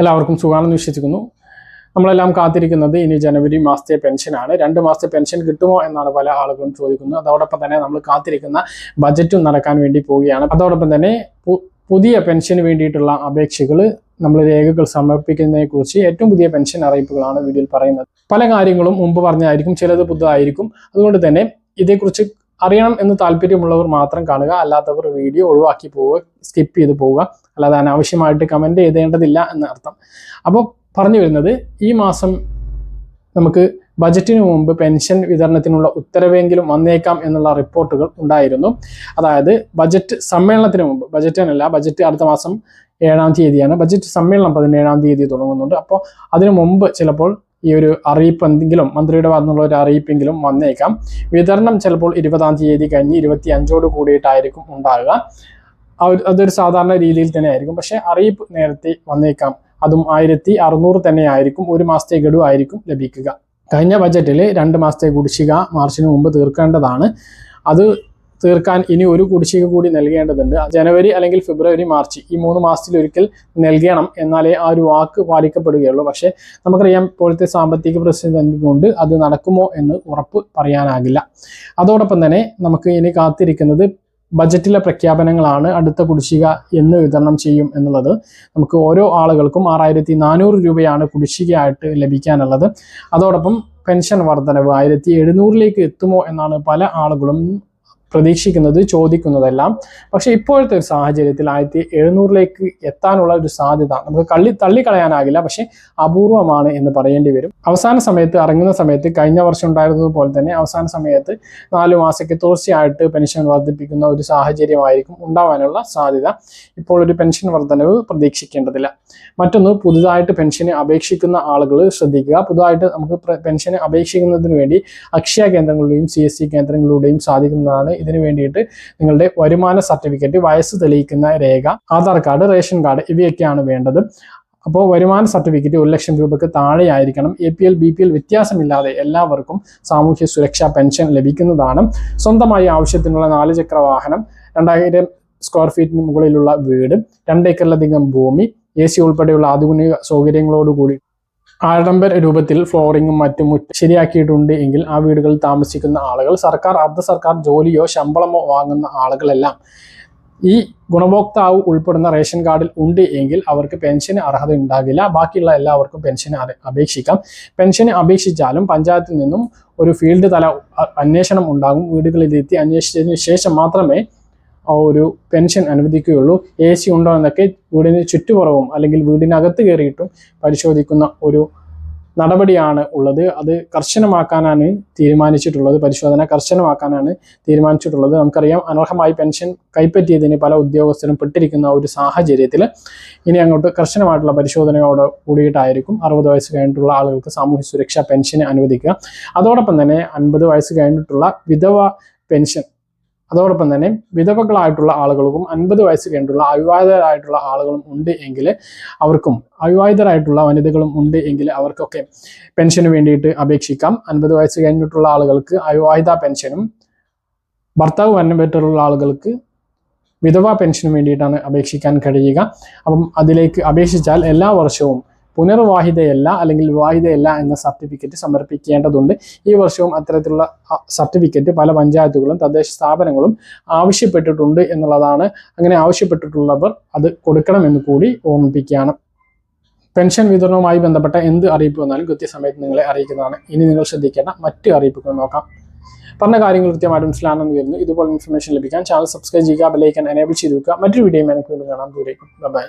എല്ലാവർക്കും സുഖമാണെന്ന് വിശ്വസിക്കുന്നു. നമ്മളെല്ലാം കാത്തിരിക്കുന്നത് ഇനി ജനുവരി മാസത്തെ പെൻഷനാണ് രണ്ട് മാസത്തെ പെൻഷൻ കിട്ടുമോ എന്നാണ് പല ആളുകളും ചോദിക്കുന്നത്. അതോടൊപ്പം തന്നെ നമ്മൾ കാത്തിരിക്കുന്ന ബജറ്റും നടക്കാൻ വേണ്ടി പോവുകയാണ്. അതോടൊപ്പം തന്നെ പുതിയ പെൻഷന് വേണ്ടിയിട്ടുള്ള അപേക്ഷകൾ നമ്മൾ രേഖകൾ സമർപ്പിക്കുന്നതിനെക്കുറിച്ച് ഏറ്റവും പുതിയ പെൻഷൻ അറിയിപ്പുകളാണ് വീഡിയോയിൽ പറയുന്നത്. പല കാര്യങ്ങളും മുമ്പ് പറഞ്ഞായിരിക്കും ചിലത് പുതുതായിരിക്കും. അതുകൊണ്ട് തന്നെ ഇതേക്കുറിച്ച് അറിയണം എന്ന് താല്പര്യമുള്ളവർ മാത്രം കാണുക അല്ലാത്തവർ വീഡിയോ ഒഴിവാക്കി പോവുക സ്കിപ്പ് ചെയ്ത് പോവുക. അല്ലാതെ അനാവശ്യമായിട്ട് കമന്റ് എഴുതേണ്ടതില്ല എന്ന അർത്ഥം. അപ്പോൾ പറഞ്ഞു വരുന്നത് ഈ മാസം നമുക്ക് ബജറ്റിന് മുമ്പ് പെൻഷൻ വിതരണത്തിനുള്ള ഉത്തരവെങ്കിലും വന്നേക്കാം എന്നുള്ള റിപ്പോർട്ടുകൾ ഉണ്ടായിരുന്നു. അതായത് ബജറ്റ് സമ്മേളനത്തിന് മുമ്പ് ബജറ്റിനല്ല ബജറ്റ് അടുത്ത മാസം ഏഴാം തീയതിയാണ്. ബജറ്റ് സമ്മേളനം പതിനേഴാം തീയതി തുടങ്ങുന്നുണ്ട്. അപ്പോൾ അതിനു മുമ്പ് ചിലപ്പോൾ ഈ ഒരു അറിയിപ്പ് എന്തെങ്കിലും മന്ത്രിയുടെ ഭാഗത്തുനിന്നുള്ള ഒരു അറിയിപ്പെങ്കിലും വന്നേക്കാം. വിതരണം ചിലപ്പോൾ ഇരുപതാം തീയതി കഴിഞ്ഞ് ഇരുപത്തി അഞ്ചോട് കൂടിയിട്ടായിരിക്കും ഉണ്ടാകുക അതൊരു സാധാരണ രീതിയിൽ തന്നെ ആയിരിക്കും പക്ഷേ അറിയിപ്പ് നേരത്തെ വന്നേക്കാം. അതും ആയിരത്തി അറുന്നൂറ് തന്നെ ആയിരിക്കും ഒരു മാസത്തെ ഗഡു ആയിരിക്കും ലഭിക്കുക. കഴിഞ്ഞ ബജറ്റിൽ രണ്ട് മാസത്തെ കുടിശ്ശിക മാർച്ചിന് മുമ്പ് തീർക്കേണ്ടതാണ്. അത് തീർക്കാൻ ഇനി ഒരു കുടിശ്ശിക കൂടി നൽകേണ്ടതുണ്ട്. ജനുവരി അല്ലെങ്കിൽ ഫെബ്രുവരി മാർച്ച് ഈ മൂന്ന് മാസത്തിൽ ഒരിക്കൽ നൽകണം എന്നാലേ ആ ഒരു വാക്ക് പാലിക്കപ്പെടുകയുള്ളൂ. പക്ഷേ നമുക്കറിയാം ഇപ്പോഴത്തെ സാമ്പത്തിക പ്രതിസന്ധി കൊണ്ട് അത് നടക്കുമോ എന്ന് ഉറപ്പ് പറയാനാകില്ല. അതോടൊപ്പം തന്നെ നമുക്ക് ഇനി കാത്തിരിക്കുന്നത് ബജറ്റിലെ പ്രഖ്യാപനങ്ങളാണ് അടുത്ത കുടിശ്ശിക എന്ന് വിതരണം ചെയ്യും എന്നുള്ളത്. നമുക്ക് ഓരോ ആളുകൾക്കും ആറായിരത്തി നാനൂറ് രൂപയാണ് കുടിശ്ശികയായിട്ട് ലഭിക്കാനുള്ളത്. അതോടൊപ്പം പെൻഷൻ വർധനവ് ആയിരത്തി എഴുന്നൂറിലേക്ക് എത്തുമോ എന്നാണ് പല ആളുകളും പ്രതീക്ഷിക്കുന്നത് ചോദിക്കുന്നതെല്ലാം. പക്ഷേ ഇപ്പോഴത്തെ ഒരു സാഹചര്യത്തിൽ ആയിരത്തി എഴുന്നൂറിലേക്ക് എത്താനുള്ള ഒരു സാധ്യത നമുക്ക് കള്ളി തള്ളിക്കളയാനാകില്ല. പക്ഷേ അപൂർവമാണ് എന്ന് പറയേണ്ടി വരും. അവസാന സമയത്ത് ഇറങ്ങുന്ന സമയത്ത് കഴിഞ്ഞ വർഷം ഉണ്ടായിരുന്നതുപോലെ തന്നെ അവസാന സമയത്ത് നാല് മാസക്ക് തീർച്ചയായിട്ട് പെൻഷൻ വർദ്ധിപ്പിക്കുന്ന ഒരു സാഹചര്യമായിരിക്കും ഉണ്ടാവാനുള്ള സാധ്യത. ഇപ്പോൾ ഒരു പെൻഷൻ വർധനവ് പ്രതീക്ഷിക്കേണ്ടതില്ല. മറ്റൊന്ന് പുതുതായിട്ട് പെൻഷന് അപേക്ഷിക്കുന്ന ആളുകൾ ശ്രദ്ധിക്കുക. പുതുതായിട്ട് നമുക്ക് പെൻഷന് അപേക്ഷിക്കുന്നതിന് വേണ്ടി അക്ഷയ കേന്ദ്രങ്ങളുടെയും സി എസ് സി കേന്ദ്രങ്ങളിലൂടെയും സാധിക്കുന്നതാണ് ഇതിനു വേണ്ടിയിട്ട് നിങ്ങളുടെ വരുമാന സർട്ടിഫിക്കറ്റ് വയസ്സ് തെളിയിക്കുന്ന രേഖ ആധാർ കാർഡ് റേഷൻ കാർഡ് ഇവയൊക്കെയാണ് വേണ്ടത്. അപ്പോൾ വരുമാന സർട്ടിഫിക്കറ്റ് ഒരു ലക്ഷം രൂപയ്ക്ക് താഴെയായിരിക്കണം. A P L B P L വ്യത്യാസമില്ലാതെ എല്ലാവർക്കും സാമൂഹ്യ സുരക്ഷാ പെൻഷൻ ലഭിക്കുന്നതാണ്. സ്വന്തമായി ആവശ്യത്തിനുള്ള നാല് ചക്ര വാഹനം രണ്ടായിരം സ്ക്വയർ ഫീറ്റിന് മുകളിലുള്ള വീട് രണ്ട് ഏക്കറിലധികം ഭൂമി എ സി ഉൾപ്പെടെയുള്ള ആധുനിക സൗകര്യങ്ങളോടുകൂടി ആഡംബര രൂപത്തിൽ ഫ്ലോറിങ്ങും മറ്റും ശരിയാക്കിയിട്ടുണ്ട് എങ്കിൽ ആ വീടുകളിൽ താമസിക്കുന്ന ആളുകൾ സർക്കാർ അർദ്ധ സർക്കാർ ജോലിയോ ശമ്പളമോ വാങ്ങുന്ന ആളുകളെല്ലാം ഈ ഗുണഭോക്താവ് ഉൾപ്പെടുന്ന റേഷൻ കാർഡിൽ ഉണ്ട് എങ്കിൽ അവർക്ക് പെൻഷന് അർഹത ഉണ്ടാകില്ല. ബാക്കിയുള്ള എല്ലാവർക്കും പെൻഷന് അപേക്ഷിക്കാം. പെൻഷന് അപേക്ഷിച്ചാലും പഞ്ചായത്തിൽ നിന്നും ഒരു ഫീൽഡ് തല അന്വേഷണം ഉണ്ടാകും. വീടുകളിലെത്തി അന്വേഷിച്ചതിന് ശേഷം മാത്രമേ ഒരു പെൻഷൻ അനുവദിക്കുകയുള്ളൂ. എ സി ഉണ്ടോ എന്നൊക്കെ വീടിന് ചുറ്റുപുറവും അല്ലെങ്കിൽ വീടിനകത്ത് കയറിയിട്ടും പരിശോധിക്കുന്ന ഒരു നടപടിയാണ് ഉള്ളത്. അത് കർശനമാക്കാനാണ് തീരുമാനിച്ചിട്ടുള്ളത്. പരിശോധന കർശനമാക്കാനാണ് തീരുമാനിച്ചിട്ടുള്ളത്. നമുക്കറിയാം അനർഹമായി പെൻഷൻ കൈപ്പറ്റിയതിന് പല ഉദ്യോഗസ്ഥരും പെട്ടിരിക്കുന്ന ഒരു സാഹചര്യത്തിൽ ഇനി അങ്ങോട്ട് കർശനമായിട്ടുള്ള പരിശോധനയോട് കൂടിയിട്ടായിരിക്കും അറുപത് വയസ്സ് കഴിഞ്ഞിട്ടുള്ള ആളുകൾക്ക് സാമൂഹ്യ സുരക്ഷാ പെൻഷന് അനുവദിക്കുക. അതോടൊപ്പം തന്നെ അൻപത് വയസ്സ് കഴിഞ്ഞിട്ടുള്ള വിധവ പെൻഷൻ അതോടൊപ്പം തന്നെ വിധവകളായിട്ടുള്ള ആളുകൾക്കും അൻപത് വയസ്സ് കഴിഞ്ഞിട്ടുള്ള അവിവാഹിതരായിട്ടുള്ള ആളുകളും ഉണ്ട് എങ്കിൽ അവർക്കും അവിവാഹിതരായിട്ടുള്ള വനിതകളും ഉണ്ട് എങ്കിൽ അവർക്കൊക്കെ പെൻഷന് വേണ്ടിയിട്ട് അപേക്ഷിക്കാം. അൻപത് വയസ്സ് കഴിഞ്ഞിട്ടുള്ള ആളുകൾക്ക് അവിവാഹിത പെൻഷനും ഭർത്താവ് വരണം പെട്ടിട്ടുള്ള ആളുകൾക്ക് വിധവ പെൻഷനും വേണ്ടിയിട്ടാണ് അപേക്ഷിക്കാൻ കഴിയുക. അപ്പം അതിലേക്ക് അപേക്ഷിച്ചാൽ എല്ലാ വർഷവും പുനർവാഹിതയല്ല അല്ലെങ്കിൽ വിവാഹിതയല്ല എന്ന സർട്ടിഫിക്കറ്റ് സമർപ്പിക്കേണ്ടതുണ്ട്. ഈ വർഷവും അത്തരത്തിലുള്ള സർട്ടിഫിക്കറ്റ് പല പഞ്ചായത്തുകളും തദ്ദേശ സ്ഥാപനങ്ങളും ആവശ്യപ്പെട്ടിട്ടുണ്ട് എന്നുള്ളതാണ്. അങ്ങനെ ആവശ്യപ്പെട്ടിട്ടുള്ളവർ അത് കൊടുക്കണമെന്ന് കൂടി ഓർമ്മിപ്പിക്കുകയാണ്. പെൻഷൻ വിതരണവുമായി ബന്ധപ്പെട്ട എന്ത് അറിയിപ്പ് വന്നാലും കൃത്യസമയത്ത് നിങ്ങളെ അറിയിക്കുന്നതാണ്. ഇനി നിങ്ങൾ ശ്രദ്ധിക്കേണ്ട മറ്റ് അറിയിപ്പുകൾ നോക്കാം. പറഞ്ഞ കാര്യങ്ങൾ കൃത്യമായിട്ട് മനസ്സിലാണെന്ന് വരുന്നു ഇതുപോലെ ഇൻഫർമേഷൻ ലഭിക്കാൻ ചാനൽ സബ്സ്ക്രൈബ് ചെയ്യുക ബെലൈക്കൻ എനേബിൾ ചെയ്ത് വെക്കുക. മറ്റൊരു വീഡിയോ എനിക്ക് വീണ്ടും കാണാം. ദൂരേക്കും ബൈ